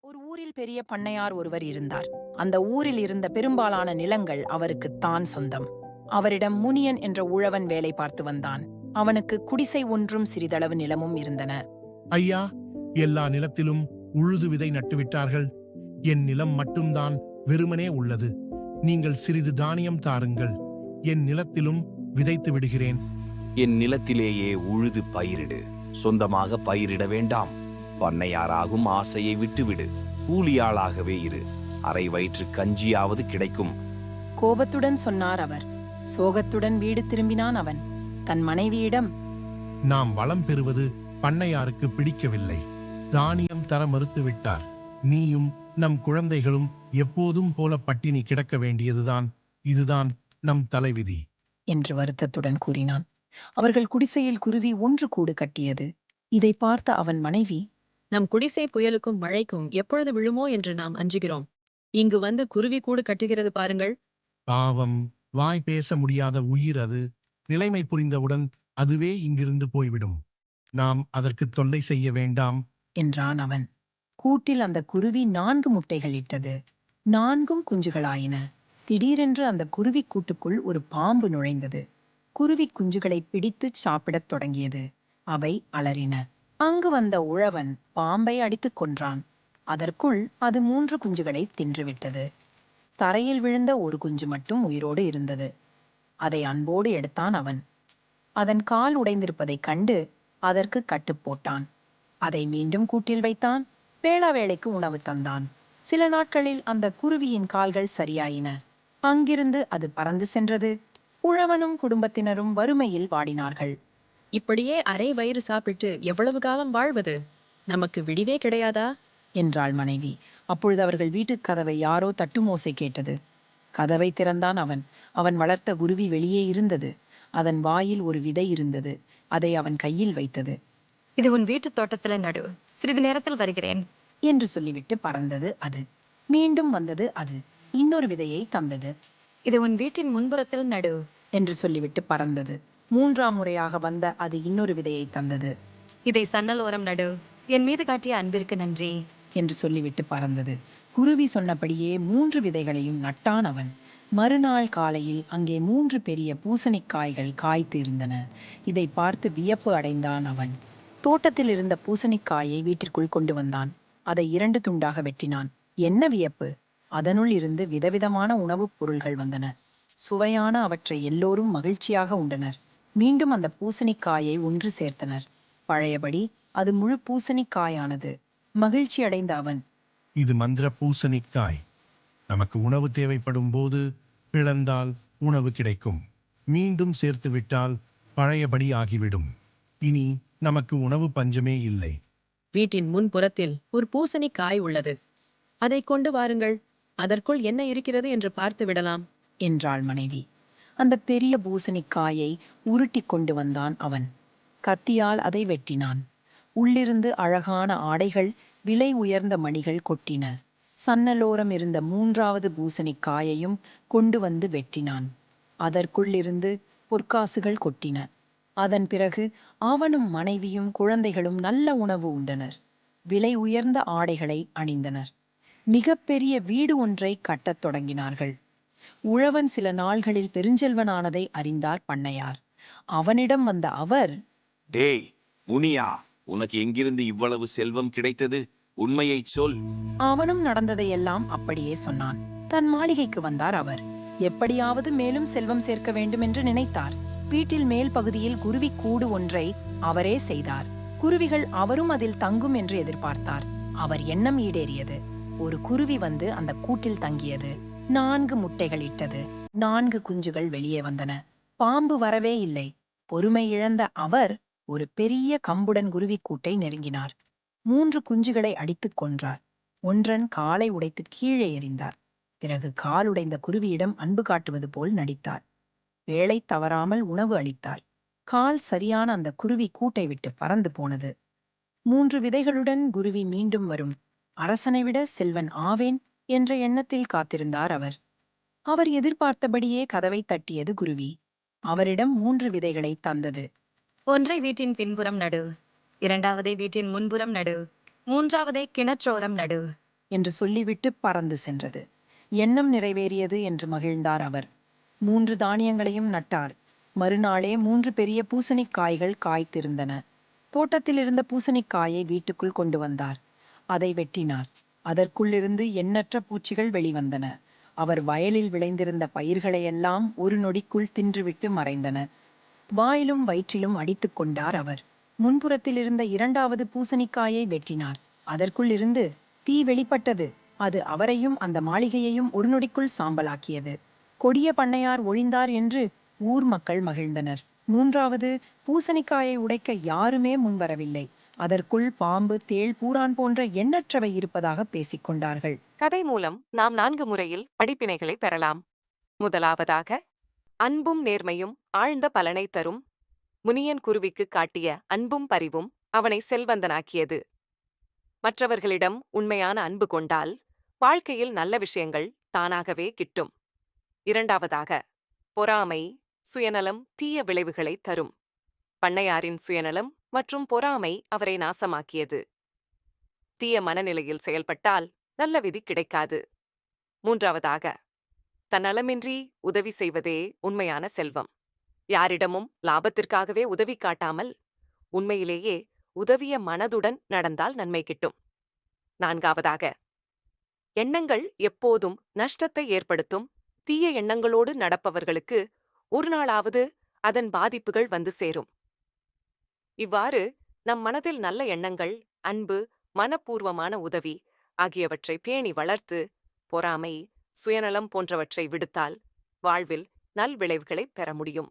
ஒரு ஊரில் பெரிய பண்ணையார் ஒருவர் இருந்தார். அந்த ஊரில் இருந்த பெரும்பாலான நிலங்கள் அவருக்கு தான் சொந்தம். அவரிடம் முனியன் என்ற உழவன் வேலை பார்த்து வந்தான். அவனுக்கு குடிசை ஒன்றும் சிறிதளவு நிலமும் இருந்தன. ஐயா எல்லா நிலத்திலும் உழுது விதை நட்டுவிட்டார்கள். என் நிலம் மட்டும்தான் வெறுமனே உள்ளது. நீங்கள் சிறிது தானியம் தாருங்கள். என் நிலத்திலும் விதைத்து விடுகிறேன். என் நிலத்திலேயே உழுது பயிரிடு. சொந்தமாக பயிரிட வேண்டாம். பண்ணையாராகும் ஆசையை விட்டுவிடு. கூலியாளாகவே இரு. அரை வயிற்று கஞ்சியாவது கிடைக்கும். கோபத்துடன் சொன்னார் அவர். சோகத்துடன் வீடு திரும்பினான் அவன். தன் மனைவியிடம் நாம் வளம் பெறுவது பண்ணையாருக்கு பிடிக்கவில்லை. தானியம் தர மறுத்துவிட்டார். நீயும் நம் குழந்தைகளும் எப்போதும் போல பட்டினி கிடக்க வேண்டியதுதான். இதுதான் நம் தலைவிதி. என்று வருத்தத்துடன் கூறினான். அவர்கள் குடிசையில் குருவி ஒன்று கூடு கட்டியது. இதை பார்த்த அவன் மனைவி நம் குடிசை புயலுக்கும் மழைக்கும் எப்பொழுது விழுமோ என்று நாம் அஞ்சுகிறோம். இங்கு வந்து குருவி கூடு கட்டுகிறது பாருங்கள். பாவம். வாய் பேச முடியாத உயிர் அது. நிலைமை புரிந்தவுடன் அதுவே இங்கிருந்து போய்விடும். நாம் அதற்கு தொல்லை செய்ய வேண்டாம். என்றான் அவன். கூட்டில் அந்த குருவி நான்கு முட்டைகள் இட்டது. நான்கும் குஞ்சுகளாயின. திடீரென்று அந்த குருவி கூட்டுக்குள் ஒரு பாம்பு நுழைந்தது. குருவி குஞ்சுகளை பிடித்துச் சாப்பிடத் தொடங்கியது. அவை அலறின. அங்கு வந்த உழவன் பாம்பை அடித்துக் கொன்றான். அதற்குள் அது மூன்று குஞ்சுகளை தின்றுவிட்டது. தரையில் விழுந்த ஒரு குஞ்சு மட்டும் உயிரோடு இருந்தது. அதை அன்போடு எடுத்தான் அவன். அதன் கால் உடைந்திருப்பதைக் கண்டு அதற்கு கட்டு போட்டான். அதை மீண்டும் கூட்டில் வைத்தான். வேளா வேளைக்கு உணவு தந்தான். சில நாட்களில் அந்த குருவியின் கால்கள் சரியாயின. அங்கிருந்து அது பறந்து சென்றது. உழவனும் குடும்பத்தினரும் வறுமையில் வாடினார்கள். இப்படியே அரை வயிறு சாப்பிட்டு எவ்வளவு காலம் வாழ்வது? நமக்கு விடிவே கிடையாதா? என்றாள் மனைவி. அப்பொழுது அவர்கள் வீட்டுக் கதவை யாரோ தட்டுமோசை கேட்டது. கதவை திறந்தான் அவன். அவன் வளர்த்த குருவி வெளியே இருந்தது. அதன் வாயில் ஒரு விதை இருந்தது. அதை அவன் கையில் வைத்தது. இது உன் வீட்டு தோட்டத்துல நடு. சிறிது நேரத்தில் வருகிறேன். என்று சொல்லிவிட்டு பறந்தது அது. மீண்டும் வந்தது அது. இன்னொரு விதையை தந்தது. இது உன் வீட்டின் முன்புறத்தில் நடு. என்று சொல்லிவிட்டு பறந்தது. மூன்றாம் முறையாக வந்த அது இன்னொரு விதையை தந்தது. இதை சன்னல் ஓரம் நடு என் மீது காட்டிய அன்பிற்கு நன்றி. என்று சொல்லிவிட்டு பறந்தது. குருவி சொன்னபடியே மூன்று விதைகளையும் நட்டான் அவன். மறுநாள் காலையில் அங்கே மூன்று பெரிய பூசணிக்காய்கள் காய்த்து இருந்தன. இதை பார்த்து வியப்பு அடைந்தான் அவன். தோட்டத்தில் இருந்த பூசணிக்காயை வீட்டிற்குள் கொண்டு வந்தான். அதை இரண்டு துண்டாக வெட்டினான். என்ன வியப்பு? அதனுள் இருந்து விதவிதமான உணவுப் பொருள்கள் வந்தன. சுவையான அவற்றை எல்லோரும் மகிழ்ச்சியாக உண்டனர். மீண்டும் அந்த பூசணிக்காயை ஒன்று சேர்த்தனர். பழையபடி அது முழு பூசணிக்காயானது. மகிழ்ச்சி அடைந்த அவன் இது மந்திர பூசணிக்காய். நமக்கு உணவு தேவைப்படும் போது பிளந்தால் உணவு கிடைக்கும். மீண்டும் சேர்த்து விட்டால் பழையபடி ஆகிவிடும். இனி நமக்கு உணவு பஞ்சமே இல்லை. வீட்டின் முன்புறத்தில் ஒரு பூசணிக்காய் உள்ளது. அதை கொண்டு வாருங்கள். அதற்குள் என்ன இருக்கிறது என்று பார்த்து விடலாம் என்றாள் மனைவி. அந்த பெரிய பூசணிக்காயை உருட்டி கொண்டு வந்தான் அவன். கத்தியால் அதை வெட்டினான். உள்ளிருந்து அழகான ஆடைகள் விலை உயர்ந்த மணிகள் கொட்டின. சன்னலோரம் இருந்த மூன்றாவது பூசணிக்காயையும் கொண்டு வந்து வெட்டினான். அதற்குள்ளிருந்து பொற்காசுகள் கொட்டின. அதன் பிறகு அவனும் மனைவியும் குழந்தைகளும் நல்ல உணவு உண்டனர். விலை உயர்ந்த ஆடைகளை அணிந்தனர். மிகப்பெரிய வீடு ஒன்றை கட்டத் தொடங்கினார்கள். உழவன் சில நாள்களில் பெருஞ்செல்வனானதை அறிந்தார் பண்ணையார். அவனிடம் வந்த அவர் டேய் முனியா உனக்கு எங்கிருந்து இவ்வளவு செல்வம் கிடைத்தது? உண்மையைச் சொல். அவனும் நடந்ததையெல்லாம் அப்படியே சொன்னான். தன் மாளிகைக்கு வந்தார் அவர். எப்படியாவது மேலும் செல்வம் சேர்க்க வேண்டும் என்று நினைத்தார். வீட்டில் மேல் பகுதியில் குருவி கூடு ஒன்றை அவரே செய்தார். குருவிகள் அவரும் அதில் தங்கும் என்று எதிர்பார்த்தார். அவர் எண்ணம் ஈடேறியது. ஒரு குருவி வந்து அந்த கூட்டில் தங்கியது. நான்கு முட்டைகள் இட்டது. நான்கு குஞ்சுகள் வெளியே வந்தன. பாம்பு வரவே இல்லை. பொறுமை இழந்த அவர் ஒரு பெரிய கம்புடன் குருவி கூட்டை நெருங்கினார். மூன்று குஞ்சுகளை அடித்துக் கொன்றார். ஒன்றன் காலை உடைத்து கீழே எறிந்தார். பிறகு கால் உடைந்த குருவியிடம் அன்பு காட்டுவது போல் நடித்தார். வேலை தவறாமல் உணவு அளித்தார். கால் சரியான அந்த குருவி கூட்டை விட்டு பறந்து போனது. மூன்று விதைகளுடன் குருவி மீண்டும் வரும். அரசனை விட செல்வன் ஆவேன் என்ற எண்ணத்தில் காத்திருந்தார் அவர். அவர் எதிர்பார்த்தபடியே கதவை தட்டியது குருவி. அவரிடம் மூன்று விதைகளை தந்தது. ஒன்றை வீட்டின் பின்புறம் நடு. இரண்டாவதை வீட்டின் முன்புறம் நடு. மூன்றாவதை கிணற்றோரம் நடு. என்று சொல்லிவிட்டு பறந்து சென்றது. எண்ணம் நிறைவேறியது என்று மகிழ்ந்தார் அவர். மூன்று தானியங்களையும் நட்டார். மறுநாளே மூன்று பெரிய பூசணிக்காய்கள் காய்த்திருந்தன. தோட்டத்தில் இருந்த பூசணிக்காயை வீட்டுக்குள் கொண்டு வந்தார். அதை வெட்டினார். அதற்குள்ளிருந்து எண்ணற்ற பூச்சிகள் வெளிவந்தன. அவர் வயலில் விளைந்திருந்த பயிர்களையெல்லாம் ஒரு நொடிக்குள் தின்றுவிட்டு மறைந்தன. வாயிலும் வயிற்றிலும் அடித்துக் கொண்டார் அவர். முன்புறத்தில் இருந்த இரண்டாவது பூசணிக்காயை வெட்டினார். அதற்குள் இருந்து தீ வெளிப்பட்டது. அது அவரையும் அந்த மாளிகையையும் ஒரு நொடிக்குள் சாம்பலாக்கியது. கொடிய பண்ணையார் ஒழிந்தார் என்று ஊர் மக்கள் மகிழ்ந்தனர். மூன்றாவது பூசணிக்காயை உடைக்க யாருமே முன்வரவில்லை. அதற்குள் பாம்பு தேள் பூரான் போன்ற எண்ணற்றவை இருப்பதாக பேசிக் கொண்டார்கள். கதை மூலம் நாம் நான்கு முறையில் படிப்பினைகளை பெறலாம். முதலாவதாக அன்பும் நேர்மையும் ஆழ்ந்த பலனை தரும். முனியன் குருவிக்கு காட்டிய அன்பும் பரிவும் அவனை செல்வந்தனாக்கியது. மற்றவர்களிடம் உண்மையான அன்பு கொண்டால் வாழ்க்கையில் நல்ல விஷயங்கள் தானாகவே கிட்டும். இரண்டாவதாக பொறாமை சுயநலம் தீய விளைவுகளை தரும். பண்ணையாரின் சுயநலம் மற்றும் பொறாமை அவரை நாசமாக்கியது. தீய மனநிலையில் செயல்பட்டால் நல்ல விதி கிடைக்காது. மூன்றாவதாக தன்னலமின்றி உதவி செய்வதே உண்மையான செல்வம். யாரிடமும் லாபத்திற்காகவே உதவி காட்டாமல் உண்மையிலேயே உதவிய மனதுடன் நடந்தால் நன்மை கிட்டும். நான்காவதாக எண்ணங்கள் எப்போதும் நஷ்டத்தை ஏற்படுத்தும். தீய எண்ணங்களோடு நடப்பவர்களுக்கு ஒரு நாளாவது அதன் பாதிப்புகள் வந்து சேரும். இவ்வாறு நம் மனதில் நல்ல எண்ணங்கள் அன்பு மனப்பூர்வமான உதவி ஆகியவற்றை பேணி வளர்த்து பொறாமை சுயநலம் போன்றவற்றை விடுத்தால் வாழ்வில் நல்விளைவுகளை பெற முடியும்.